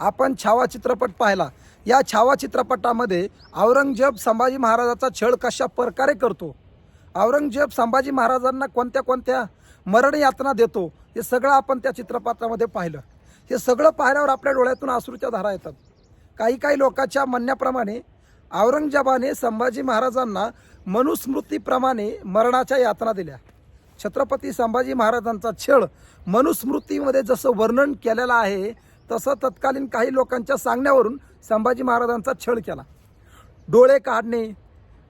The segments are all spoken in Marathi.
आपण छावा चित्रपट पाहिला. या छावा चित्रपटामध्ये औरंगजेब संभाजी महाराजाचा छळ कशा प्रकारे करतो? औरंगजेब संभाजी महाराजांना कोणत्या कोणत्या मरण यातना देतो? हे सगळं आपण त्या चित्रपटामध्ये पाहिलं. हे सगळं पाहिल्यावर आपल्या डोळ्यातून आसरूच्या धारा येतात. काही काही लोकांच्या म्हणण्याप्रमाणे औरंगजेबाने संभाजी महाराजांना मनुस्मृतीप्रमाणे मरणाच्या यातना दिल्या. छत्रपती संभाजी महाराजांचा छळ मनुस्मृतीमध्ये जसं वर्णन केलेलं आहे तसं तत्कालीन काही लोकांच्या सांगण्यावरून संभाजी महाराजांचा छळ केला. डोळे काढणे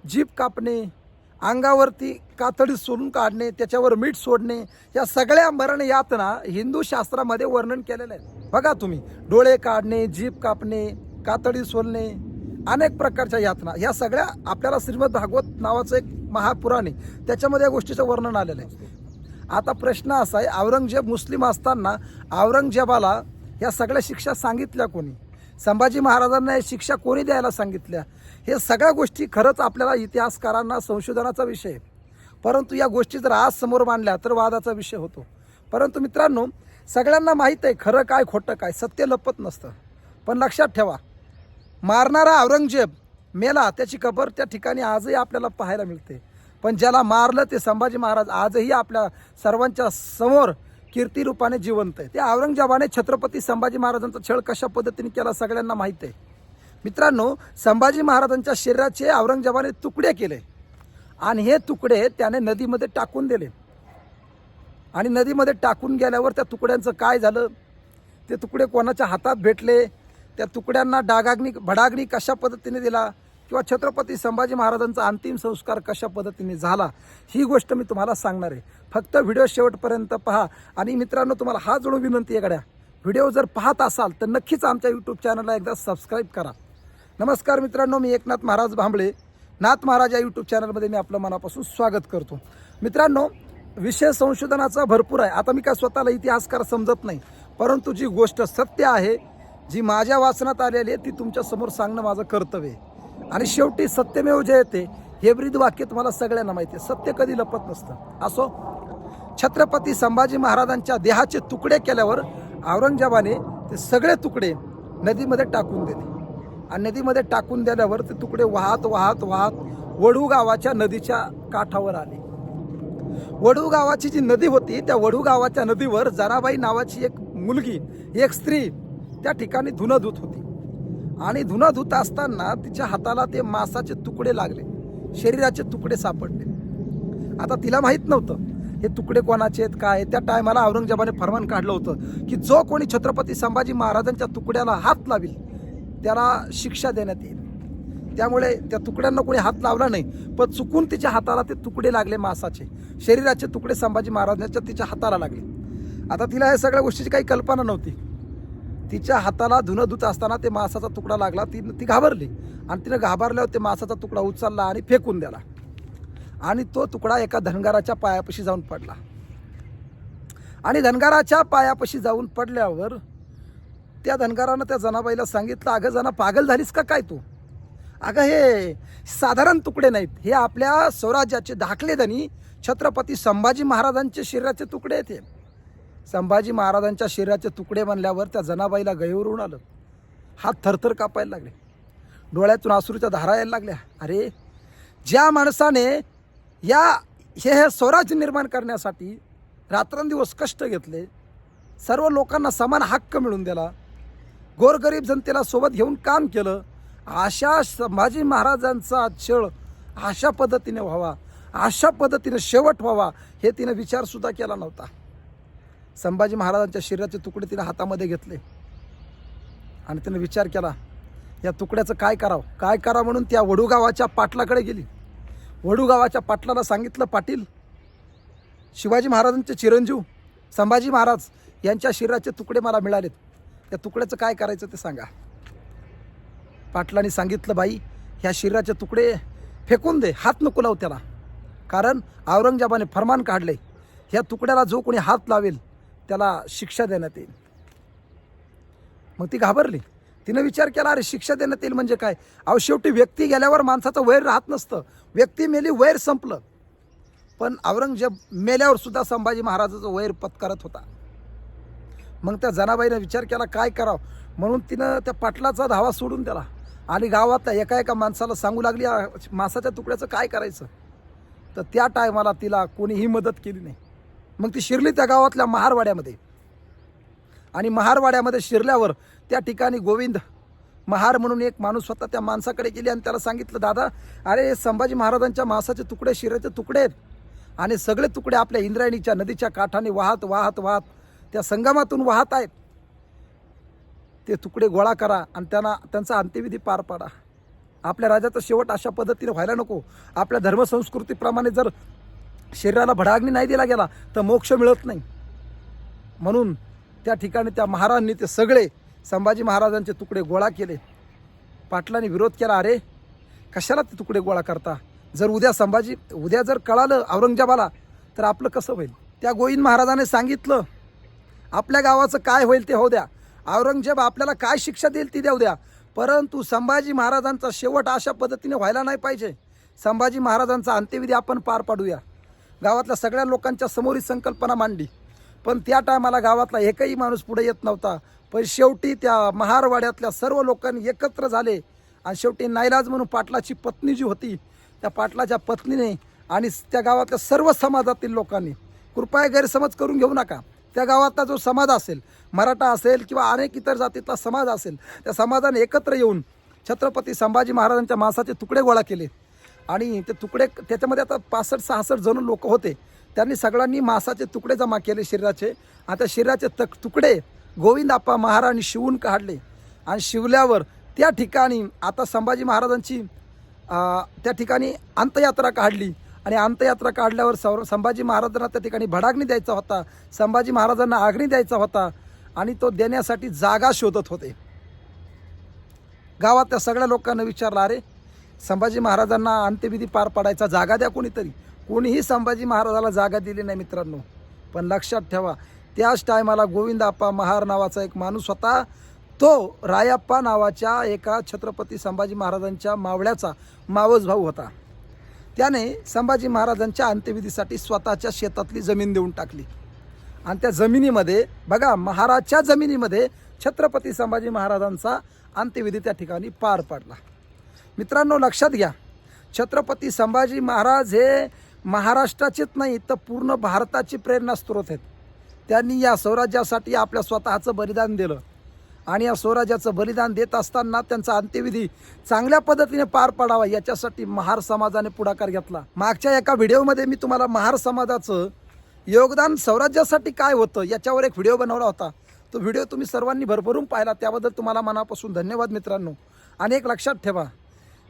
जीभ कापणे अंगावरती कातडी सोडून काढणे त्याच्यावर मीठ सोडणे या सगळ्या मरण यातना हिंदू शास्त्रामध्ये वर्णन केलेलं आहे. बघा तुम्ही डोळे काढणे जीभ कापणे कातडी सोलणे अनेक प्रकारच्या यातना. या सगळ्या आपल्याला श्रीमद भागवत नावाचं एक महापुराण आहे. त्याच्यामध्ये या गोष्टीचं वर्णन आलेलं आहे. आता प्रश्न असा आहे औरंगजेब मुस्लिम असताना औरंगजेबाला या सगळ्या शिक्षा सांगितल्या कोणी? संभाजी महाराजांना या शिक्षा कोणी द्यायला सांगितल्या? हे सगळ्या गोष्टी खरंच आपल्याला इतिहासकारांना संशोधनाचा विषय आहे परंतु या गोष्टी जर आज समोर मांडल्या तर वादाचा विषय होतो. परंतु मित्रांनो सगळ्यांना माहीत आहे खरं काय खोटं काय सत्य लपत नसतं. पण लक्षात ठेवा मारणारा औरंगजेब मेला त्याची कबर त्या ठिकाणी आजही आपल्याला पाहायला मिळते. पण ज्याला मारलं ते संभाजी महाराज आजही आपल्या सर्वांच्या समोर कीर्तिरूपाने जिवंत आहे. त्या औरंगजेबाने छत्रपती संभाजी महाराजांचा छळ कशा पद्धतीने केला सगळ्यांना माहीत आहे. मित्रांनो संभाजी महाराजांच्या शरीराचे औरंगजेबाने तुकडे केले. आणि हे तुकडे त्याने नदीमध्ये टाकून दिले. आणि नदीमध्ये टाकून गेल्यावर त्या तुकड्यांचं काय झालं? ते तुकडे कोणाच्या हातात भेटले? त्या तुकड्यांना डागाग्नी भडाग्नी कशा पद्धतीने दिला? किंवा छत्रपती संभाजी महाराजांचा अंतिम संस्कार कशा पद्धतीने झाला ही गोष्ट मी तुम्हाला सांगणार आहे. फक्त व्हिडिओ शेवटपर्यंत पहा आणि मित्रांनो तुम्हाला हा जोडून विनंती आहे गड्या. व्हिडिओ जर पाहत असाल तर नक्कीच आमच्या यूट्यूब चॅनलला एकदा सबस्क्राईब करा. नमस्कार मित्रांनो मी एकनाथ महाराज भांबळे. नाथ महाराज या यूट्यूब चॅनलमध्ये मी आपलं मनापासून स्वागत करतो. मित्रांनो विषय संशोधनाचा भरपूर आहे. आता मी काय स्वतःला इतिहासकार समजत नाही परंतु जी गोष्ट सत्य आहे जी माझ्या वाचनात आलेली आहे ती तुमच्यासमोर सांगणं माझं कर्तव्य आहे. आणि शेवटी सत्यमेव जयते हे ब्रीद वाक्य तुम्हाला सगळ्यांना माहिती आहे. सत्य कधी लपत नसतं. असो छत्रपती संभाजी महाराजांच्या देहाचे तुकडे केल्यावर औरंगजेबाने ते सगळे तुकडे नदीमध्ये टाकून दिले. आणि नदीमध्ये टाकून दिल्यावर ते तुकडे वाहत वाहत वाहत वडू गावाच्या नदीच्या काठावर आले. वडू गावाची जी नदी होती त्या वडू गावाच्या नदीवर जनाबाई नावाची एक मुलगी एक स्त्री त्या ठिकाणी धुणं धुत होती. आणि धुना धुत असताना तिच्या हाताला ते मांसाचे तुकडे लागले. शरीराचे तुकडे सापडले. आता तिला माहीत नव्हतं हे तुकडे कोणाचे आहेत काय त्या टायमाला औरंगजेबाने फरमान काढलं होतं की जो कोणी छत्रपती संभाजी महाराजांच्या तुकड्याला हात लावेल त्याला शिक्षा देण्यात येईल. त्यामुळे त्या तुकड्यांना कोणी हात लावला नाही पण चुकून तिच्या हाताला ते तुकडे लागले मासाचे. शरीराचे तुकडे संभाजी महाराजांच्या तिच्या हाताला लागले. आता तिला या सगळ्या गोष्टीची काही कल्पना नव्हती. तिच्या हाताला धुणं धुत असताना ते मासाचा तुकडा लागला. ती ती घाबरली. आणि तिनं घाबरल्यावर ते मासाचा तुकडा उचलला आणि फेकून दिला आणि तो तुकडा एका धनगाराच्या पायापाशी जाऊन पडला. आणि धनगाराच्या पायापाशी जाऊन पडल्यावर त्या धनगारानं त्या जनाबाईला सांगितलं अगं जना पागल झालीस का काय तू? अगं हे साधारण तुकडे नाहीत. हे आपल्या स्वराज्याचे धाकले धनी छत्रपती संभाजी महाराजांचे शरीराचे तुकडे आहेत हे. संभाजी महाराजांच्या शरीराचे तुकडे बनल्यावर त्या जनाबाईला गैवरून आलं. हात थरथर कापायला लागले. डोळ्यातून अश्रूच्या धारा यायला लागल्या. अरे ज्या माणसाने या हे हे स्वराज्य निर्माण करण्यासाठी रात्रंदिवस कष्ट घेतले सर्व लोकांना समान हक्क मिळून दिला गोरगरीब जनतेला सोबत घेऊन काम केलं अशा संभाजी महाराजांचा छळ अशा पद्धतीने व्हावा अशा पद्धतीने शेवट व्हावा हे तिने विचारसुद्धा केला नव्हता. संभाजी महाराजांच्या शरीराचे तुकडे तिने हातामध्ये घेतले. आणि तिने विचार केला या तुकड्याचं काय करावं? काय करावं म्हणून त्या वडू गावाच्या पाटलाकडे गेली. वडू गावाच्या पाटलाला सांगितलं पाटील शिवाजी महाराजांचे चिरंजीव संभाजी महाराज यांच्या शरीराचे तुकडे मला मिळालेत. त्या तुकड्याचं काय करायचं ते सांगा. पाटलांनी सांगितलं बाई ह्या शरीराचे तुकडे फेकून दे हात नको लावू त्याला. कारण औरंगजेबाने फरमान काढले ह्या तुकड्याला जो कोणी हात लावेल त्याला शिक्षा देण्यात येईल. मग ती घाबरली. तिनं विचार केला अरे शिक्षा देण्यात येईल म्हणजे काय? अहो शेवटी व्यक्ती गेल्यावर माणसाचं वैर राहत नसतं. व्यक्ती मेली वैर संपलं. पण औरंगजेब मेल्यावर सुद्धा संभाजी महाराजाचं वैर पत्करत होता. मग त्या जनाबाईनं विचार केला काय करावं? म्हणून तिनं त्या पाटलाचा धावा सोडून त्याला आणि गावातल्या एका एका माणसाला सांगू लागली मासाच्या तुकड्याचं काय करायचं? तर त्या टायमाला तिला कोणीही मदत केली नाही. मग ती शिरली त्या गावातल्या महारवाड्यामध्ये. आणि महारवाड्यामध्ये शिरल्यावर त्या ठिकाणी गोविंद महार म्हणून एक माणूस स्वतः त्या माणसाकडे गेली आणि त्याला सांगितलं दादा अरे संभाजी महाराजांच्या मांसाचे तुकडे शिराचे तुकडे आहेत. आणि सगळे तुकडे आपल्या इंद्रायणीच्या नदीच्या काठाने वाहत वाहत वाहत त्या संगमातून वाहत आहेत. ते तुकडे गोळा करा आणि त्यांना त्यांचा अंत्यविधी पार पाडा. आपल्या राजाचा शेवट अशा पद्धतीने व्हायला नको. आपल्या धर्मसंस्कृतीप्रमाणे जर शरीराला भडाग्नी नाही दिला गेला तर मोक्ष मिळत नाही. म्हणून त्या ठिकाणी त्या महाराजांनी ते सगळे संभाजी महाराजांचे तुकडे गोळा केले. पाटलांनी विरोध केला अरे कशाला ते तुकडे गोळा करता? जर उद्या संभाजी उद्या जर कळालं औरंगजेबाला तर आपलं कसं होईल? त्या गोविंद महाराजाने सांगितलं आपल्या गावाचं काय होईल ते होऊ द्या. औरंगजेब आपल्याला काय शिक्षा देईल ती देऊ द्या. परंतु संभाजी महाराजांचा शेवट अशा पद्धतीने व्हायला नाही पाहिजे. संभाजी महाराजांचा अंत्यविधी आपण पार पाडूया. गावातल्या सगळ्या लोकांच्या समोर ही संकल्पना मांडली. पण त्या टायमाला गावातला एकही माणूस पुढे येत नव्हता. पण शेवटी त्या महारवाड्यातल्या सर्व लोकांनी एकत्र झाले. आणि शेवटी नाईलाज म्हणून पाटलाची पत्नी जी होती त्या पाटलाच्या पत्नीने आणि त्या गावातल्या सर्व समाजातील लोकांनी कृपया गैरसमज करून घेऊ नका. त्या गावातला जो समाज असेल मराठा असेल किंवा अनेक इतर जातीतला समाज असेल त्या समाजाने एकत्र येऊन छत्रपती संभाजी महाराजांच्या मांसाचे तुकडे गोळा केले. आणि ते तुकडे त्याच्यामध्ये आता पासष्ट सहासष्ट जण लोक होते. त्यांनी सगळ्यांनी मांसाचे तुकडे जमा केले शरीराचे. आता शरीराचे तक तुकडे गोविंद आप्पा शिवून काढले. आणि शिवल्यावर त्या ठिकाणी आता संभाजी महाराजांची त्या ठिकाणी अंतयात्रा काढली. आणि अंतयात्रा काढल्यावर सौ संभाजी महाराजांना त्या ठिकाणी भडाग्नी द्यायचा होता. संभाजी महाराजांना आग्नी द्यायचा होता. आणि तो देण्यासाठी जागा शोधत होते. गावातल्या सगळ्या लोकांना विचारलं अरे संभाजी महाराजांना अंत्यविधी पार पाडायचा जागा द्या कोणीतरी. कोणीही संभाजी महाराजाला जागा दिली नाही मित्रांनो. पण लक्षात ठेवा त्याच टायमाला गोविंदाप्पा महार नावाचा एक माणूस होता. तो रायाप्पा नावाच्या एका छत्रपती संभाजी महाराजांच्या मावळ्याचा मावस भाऊ होता. त्याने संभाजी महाराजांच्या अंत्यविधीसाठी स्वतःच्या शेतातली जमीन देऊन टाकली. आणि त्या जमिनीमध्ये बघा महाराजच्या जमिनीमध्ये छत्रपती संभाजी महाराजांचा अंत्यविधी त्या ठिकाणी पार पडला. मित्रांनो लक्षात घ्या. छत्रपती संभाजी महाराज हे महाराष्ट्राचेच नाही तर पूर्ण भारताची प्रेरणा स्रोत आहेत. त्यांनी या स्वराज्यासाठी आपल्या स्वतःचं बलिदान दिलं. आणि या स्वराज्याचं बलिदान देत असताना त्यांचा अंत्यविधी चांगल्या पद्धतीने पार पाडावा याच्यासाठी महार समाजाने पुढाकार घेतला. मागच्या एका व्हिडिओमध्ये मी तुम्हाला महार समाजाचं योगदान स्वराज्यासाठी काय होतं याच्यावर एक व्हिडिओ बनवला होता. तो व्हिडिओ तुम्ही सर्वांनी भरभरून पाहिला त्याबद्दल तुम्हाला मनापासून धन्यवाद मित्रांनो. आणि एक लक्षात ठेवा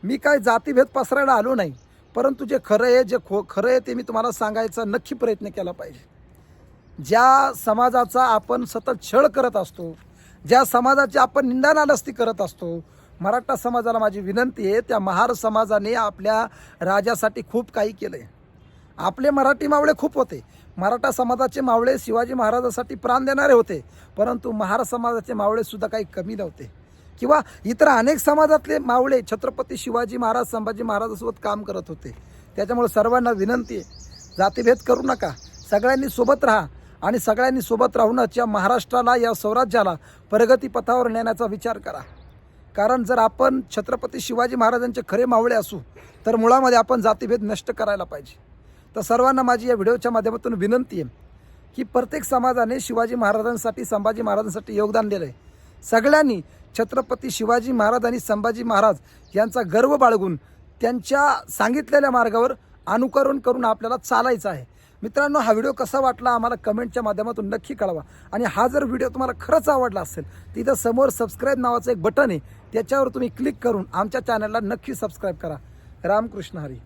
मी काय जातीभेद पसरायला आलो नाही परंतु जे खरं आहे जे खो खरं आहे ते मी तुम्हाला सांगायचा नक्की प्रयत्न केला पाहिजे. ज्या समाजाचा आपण सतत छळ करत असतो ज्या समाजाची आपण निंदा नालस्ती करत असतो मराठा समाजाला माझी विनंती आहे त्या महार समाजाने आपल्या राजासाठी खूप काही केलं आहे आपले मराठी मावळे खूप होते. मराठा समाजाचे मावळे शिवाजी महाराजासाठी प्राण देणारे होते परंतु महार समाजाचे मावळेसुद्धा काही कमी नव्हते. किंवा इतर अनेक समाजातले मावळे छत्रपती शिवाजी महाराज संभाजी महाराजासोबत काम करत होते. त्याच्यामुळे सर्वांना विनंती आहे जातीभेद करू नका. सगळ्यांनी सोबत राहा आणि सगळ्यांनी सोबत राहूनच या महाराष्ट्राला या स्वराज्याला प्रगतीपथावर नेण्याचा विचार करा. कारण जर आपण छत्रपती शिवाजी महाराजांचे खरे मावळे असू तर मुळामध्ये आपण जातीभेद नष्ट करायला पाहिजे. तर सर्वांना माझी या व्हिडिओच्या माध्यमातून विनंती आहे की प्रत्येक समाजाने शिवाजी महाराजांसाठी संभाजी महाराजांसाठी योगदान दिलं आहे सगळ्यांनी छत्रपती शिवाजी महाराज आणि संभाजी महाराज यांचा गर्व बाळगून त्यांच्या सांगितलेल्या मार्गावर अनुकरण करून आपल्याला चालायचं आहे. मित्रांनो हा व्हिडिओ कसा वाटला आम्हाला कमेंटच्या माध्यमातून नक्की कळवा. आणि हा जर व्हिडिओ तुम्हाला खरंच आवडला असेल तिथं समोर सबस्क्राईब नावाचं एक बटन आहे त्याच्यावर तुम्ही क्लिक करून आमच्या चॅनलला नक्की सबस्क्राईब करा. रामकृष्ण हरी.